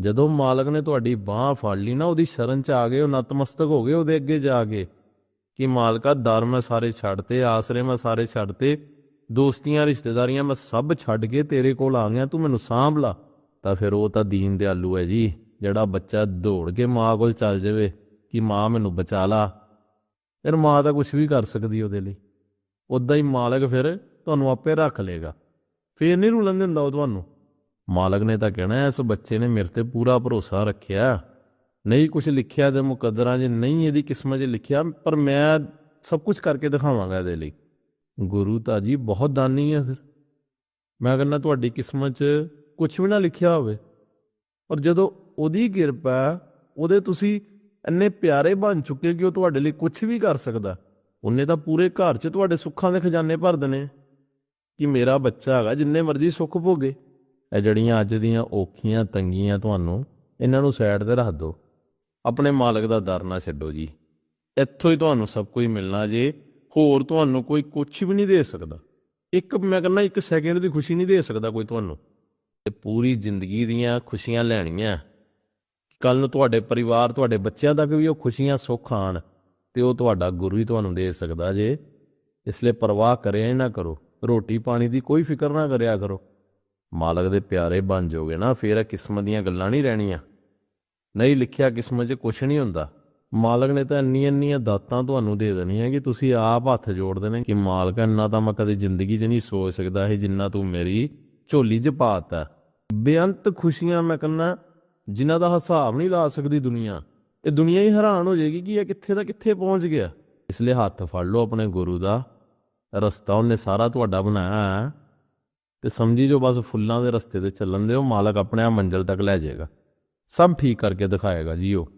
ਜਦੋਂ ਮਾਲਕ ਨੇ ਤੁਹਾਡੀ ਬਾਹ ਫੜ ਲਈ ਨਾ, ਉਹਦੀ ਸ਼ਰਨ ਚ ਆ ਗਏ, ਉਹ ਨਤਮਸਤਕ ਹੋ ਗਏ ਉਹਦੇ ਅੱਗੇ ਜਾ ਕੇ ਕਿ ਮਾਲਕਾ, ਦਰ ਮੈਂ ਸਾਰੇ ਛੱਡਤੇ ਆਸਰੇ ਮੈਂ ਸਾਰੇ ਛੱਡਤੇ ਦੋਸਤੀਆਂ, ਰਿਸ਼ਤੇਦਾਰੀਆਂ ਮੈਂ ਸਭ ਛੱਡ ਕੇ ਤੇਰੇ ਕੋਲ ਆ ਗਿਆ, ਤੂੰ ਮੈਨੂੰ ਸਾਂਭ ਲਾ। ਤਾਂ ਫਿਰ ਉਹ ਤਾਂ ਦੀਨ ਦਿਆਲੂ ਹੈ ਜੀ, ਜਿਹੜਾ ਬੱਚਾ ਦੌੜ ਕੇ ਮਾਂ ਕੋਲ ਚੱਲ ਜਾਵੇ ਕਿ ਮਾਂ ਮੈਨੂੰ ਬਚਾ ਲਾ। ਫਿਰ ਮਾਂ ਤਾਂ ਕੁਝ ਵੀ ਕਰ ਸਕਦੀ ਉਹਦੇ ਲਈ। ਉਦਾਂ ਹੀ ਮਾਲਕ ਫਿਰ ਤੁਹਾਨੂੰ ਆਪੇ ਰੱਖ ਲੇਗਾ ਫੇਰ ਨਹੀਂ ਰੁਲਣ ਦਿੰਦਾ ਉਹ ਤੁਹਾਨੂੰ। ਮਾਲਕ ਨੇ ਤਾਂ ਕਹਿਣਾ, ਇਸ ਬੱਚੇ ਨੇ ਮੇਰੇ ਤੇ ਪੂਰਾ ਭਰੋਸਾ ਰੱਖਿਆ। ਨਹੀਂ ਕੁਝ ਲਿਖਿਆ ਤੇ ਮੁਕੱਦਰਾਂ 'ਚ, ਨਹੀਂ ਇਹਦੀ ਕਿਸਮਤ 'ਚ ਲਿਖਿਆ, ਪਰ ਮੈਂ ਸਭ ਕੁਝ ਕਰਕੇ ਦਿਖਾਵਾਂਗਾ ਇਹਦੇ ਲਈ। ਗੁਰੂ ਤਾਂ ਜੀ ਬਹੁਤ ਦਾਨੀ ਹੈ ਫਿਰ। ਮੈਂ ਕਹਿੰਦਾ, ਤੁਹਾਡੀ ਕਿਸਮਤ 'ਚ ਕੁਝ ਵੀ ਨਾ ਲਿਖਿਆ ਹੋਵੇ, ਪਰ ਜਦੋਂ ਉਹਦੀ ਕਿਰਪਾ ਉਹਦੇ ਤੁਸੀਂ ਇੰਨੇ ਪਿਆਰੇ ਬਣ ਚੁੱਕੇ ਕਿ ਉਹ ਤੁਹਾਡੇ ਲਈ ਕੁਝ ਵੀ ਕਰ ਸਕਦਾ। ਉਹਨੇ ਤਾਂ ਪੂਰੇ ਘਰ 'ਚ ਤੁਹਾਡੇ ਸੁੱਖਾਂ ਦੇ ਖਜ਼ਾਨੇ ਭਰ ਦੇਣੇ ਕਿ ਮੇਰਾ ਬੱਚਾ ਹੈਗਾ, ਜਿੰਨੇ ਮਰਜ਼ੀ ਸੁੱਖ ਭੋਗੇ। ਇਹ ਜਿਹੜੀਆਂ ਅੱਜ ਦੀਆਂ ਔਖੀਆਂ ਤੰਗੀਆਂ ਤੁਹਾਨੂੰ ਇਹਨਾਂ ਨੂੰ ਸਾਈਡ ਤੇ ਰੱਖ ਦਿਓ। ਆਪਣੇ ਮਾਲਕ ਦਾ ਦਰ ਨਾ ਛੱਡੋ ਜੀ। ਇੱਥੋਂ ਹੀ ਤੁਹਾਨੂੰ ਸਭ ਕੁਝ ਮਿਲਣਾ ਜੇ। ਹੋਰ ਤੁਹਾਨੂੰ ਕੋਈ ਕੁਝ ਵੀ ਨਹੀਂ ਦੇ ਸਕਦਾ। ਇੱਕ ਮੈਂ ਕਹਿੰਦਾ ਇੱਕ ਸੈਕਿੰਡ ਦੀ ਖੁਸ਼ੀ ਨਹੀਂ ਦੇ ਸਕਦਾ ਕੋਈ ਤੁਹਾਨੂੰ। ਤੇ ਪੂਰੀ ਜ਼ਿੰਦਗੀ ਦੀਆਂ ਖੁਸ਼ੀਆਂ ਲੈਣੀਆਂ। ਕੱਲ ਨੂੰ ਤੁਹਾਡੇ ਪਰਿਵਾਰ, ਤੁਹਾਡੇ ਬੱਚਿਆਂ ਤੱਕ ਵੀ ਉਹ ਖੁਸ਼ੀਆਂ ਸੁੱਖ ਆਣ ਤੇ ਉਹ ਤੁਹਾਡਾ ਗੁਰੂ ਹੀ ਤੁਹਾਨੂੰ ਦੇ ਸਕਦਾ ਜੇ। ਇਸ ਲਈ ਪਰਵਾਹ ਕਰਿਆ ਹੀ ਨਾ ਕਰੋ। ਰੋਟੀ ਪਾਣੀ ਦੀ ਕੋਈ ਫਿਕਰ ਨਾ ਕਰਿਆ ਕਰੋ। ਮਾਲਕ ਦੇ ਪਿਆਰੇ ਬਣ ਜਾਓਗੇ ਨਾ, ਫੇਰ ਇਹ ਕਿਸਮਤ ਦੀਆਂ ਗੱਲਾਂ ਨਹੀਂ ਰਹਿਣੀਆਂ। ਨਹੀਂ ਲਿਖਿਆ ਕਿਸਮਤ 'ਚ ਕੁਛ ਨਹੀਂ ਹੁੰਦਾ। ਮਾਲਕ ਨੇ ਤਾਂ ਇੰਨੀਆਂ ਇੰਨੀਆਂ ਦਾਤਾਂ ਤੁਹਾਨੂੰ ਦੇ ਦੇਣੀਆਂ ਕਿ ਤੁਸੀਂ ਆਪ ਹੱਥ ਜੋੜ ਦੇਣੇ ਕਿ ਮਾਲਕ ਇੰਨਾ ਤਾਂ ਮੈਂ ਕਦੇ ਜ਼ਿੰਦਗੀ 'ਚ ਨਹੀਂ ਸੋਚ ਸਕਦਾ ਇਹ ਜਿੰਨਾ ਤੂੰ ਮੇਰੀ ਝੋਲੀ 'ਚ ਪਾਤਾ ਬੇਅੰਤ ਖੁਸ਼ੀਆਂ ਮੈਂ ਕਹਿੰਦਾ, ਜਿਨ੍ਹਾਂ ਦਾ ਹਿਸਾਬ ਨਹੀਂ ਲਾ ਸਕਦੀ ਦੁਨੀਆ, ਇਹ ਦੁਨੀਆ ਹੀ ਹੈਰਾਨ ਹੋ ਜਾਏਗੀ ਕਿ ਇਹ ਕਿੱਥੇ ਦਾ ਕਿੱਥੇ ਪਹੁੰਚ ਗਿਆ। ਇਸ ਲਈ ਹੱਥ ਫੜ ਲਓ ਆਪਣੇ ਗੁਰੂ ਦਾ, ਰਸਤਾ ਉਹਨੇ ਸਾਰਾ ਤੁਹਾਡਾ ਬਣਾਇਆ ਹੈ। ਤੇ ਸਮਝੀ ਜੋ ਬਸ ਫੁੱਲਾਂ ਦੇ ਰਸਤੇ ਤੇ ਚੱਲਣ ਦਿਓ, ਮਾਲਕ ਆਪਣੇ ਆਪ ਮੰਜ਼ਲ ਤੱਕ ਲੈ ਜਾਏਗਾ। ਸਭ ਠੀਕ ਕਰਕੇ ਦਿਖਾਏਗਾ ਜੀ ਉਹ।